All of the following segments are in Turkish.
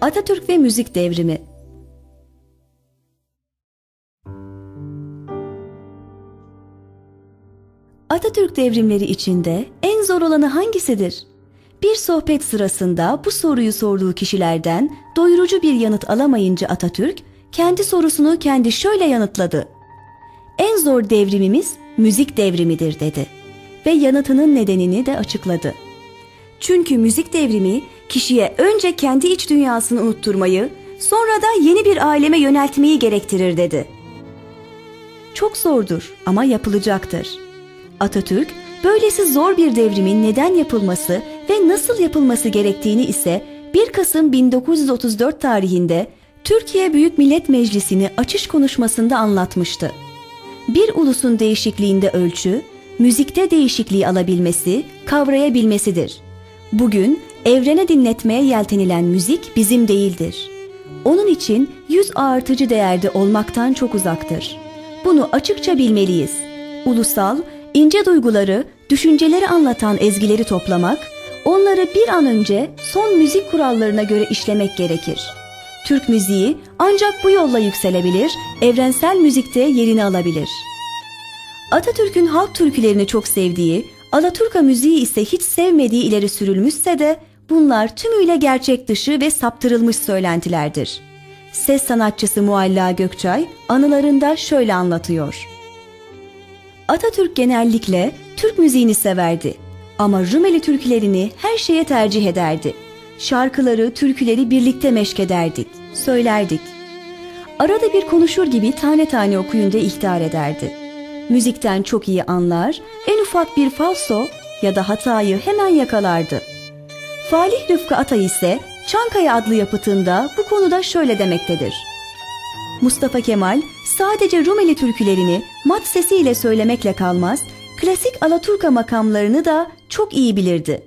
Atatürk ve Müzik Devrimi Atatürk devrimleri içinde en zor olanı hangisidir? Bir sohbet sırasında bu soruyu sorduğu kişilerden doyurucu bir yanıt alamayınca Atatürk kendi sorusunu kendi şöyle yanıtladı. En zor devrimimiz müzik devrimidir dedi ve yanıtının nedenini de açıkladı. Çünkü müzik devrimi kişiye önce kendi iç dünyasını unutturmayı, sonra da yeni bir aleme yöneltmeyi gerektirir dedi. Çok zordur ama yapılacaktır. Atatürk, böylesi zor bir devrimin neden yapılması ve nasıl yapılması gerektiğini ise 1 Kasım 1934 tarihinde Türkiye Büyük Millet Meclisi'ni açış konuşmasında anlatmıştı. Bir ulusun değişikliğinde ölçü, müzikte değişikliği alabilmesi, kavrayabilmesidir. Bugün evrene dinletmeye yeltenilen müzik bizim değildir. Onun için yüz ağırtıcı değerde olmaktan çok uzaktır. Bunu açıkça bilmeliyiz. Ulusal, ince duyguları, düşünceleri anlatan ezgileri toplamak, onları bir an önce son müzik kurallarına göre işlemek gerekir. Türk müziği ancak bu yolla yükselebilir, evrensel müzikte yerini alabilir. Atatürk'ün halk türkülerini çok sevdiği, Alaturka müziği ise hiç sevmediği ileri sürülmüşse de bunlar tümüyle gerçek dışı ve saptırılmış söylentilerdir. Ses sanatçısı Mualla Gökçay anılarında şöyle anlatıyor. Atatürk genellikle Türk müziğini severdi ama Rumeli türkülerini her şeye tercih ederdi. Şarkıları, türküleri birlikte meşkederdik, söylerdik. Arada bir konuşur gibi tane tane okuyunca ihtar ederdi. Müzikten çok iyi anlar, en ufak bir falso ya da hatayı hemen yakalardı. Falih Rıfkı Atay ise Çankaya adlı yapıtında bu konuda şöyle demektedir. Mustafa Kemal sadece Rumeli türkülerini mat sesiyle söylemekle kalmaz, klasik Alaturka makamlarını da çok iyi bilirdi.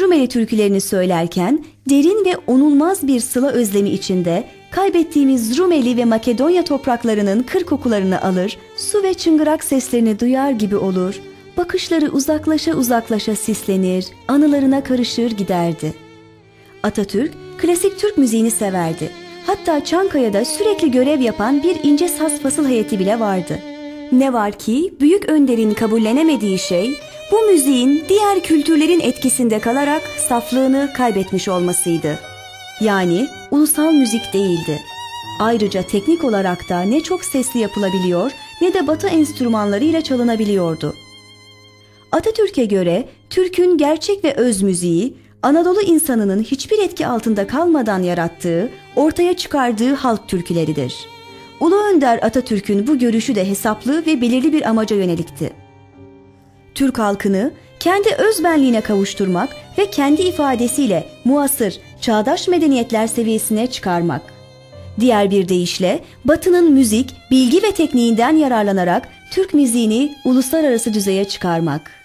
Rumeli türkülerini söylerken derin ve onulmaz bir sıla özlemi içinde kaybettiğimiz Rumeli ve Makedonya topraklarının kır kokularını alır, su ve çıngırak seslerini duyar gibi olur, bakışları uzaklaşa uzaklaşa sislenir, anılarına karışır giderdi. Atatürk klasik Türk müziğini severdi. Hatta Çankaya'da sürekli görev yapan bir ince saz fasıl heyeti bile vardı. Ne var ki büyük önderin kabullenemediği şey bu müziğin diğer kültürlerin etkisinde kalarak saflığını kaybetmiş olmasıydı. Yani ulusal müzik değildi. Ayrıca teknik olarak da ne çok sesli yapılabiliyor ne de batı enstrümanlarıyla çalınabiliyordu. Atatürk'e göre Türk'ün gerçek ve öz müziği Anadolu insanının hiçbir etki altında kalmadan yarattığı, ortaya çıkardığı halk türküleridir. Ulu Önder Atatürk'ün bu görüşü de hesaplı ve belirli bir amaca yönelikti. Türk halkını kendi özbenliğine kavuşturmak ve kendi ifadesiyle muasır, çağdaş medeniyetler seviyesine çıkarmak. Diğer bir deyişle Batı'nın müzik, bilgi ve tekniğinden yararlanarak Türk müziğini uluslararası düzeye çıkarmak.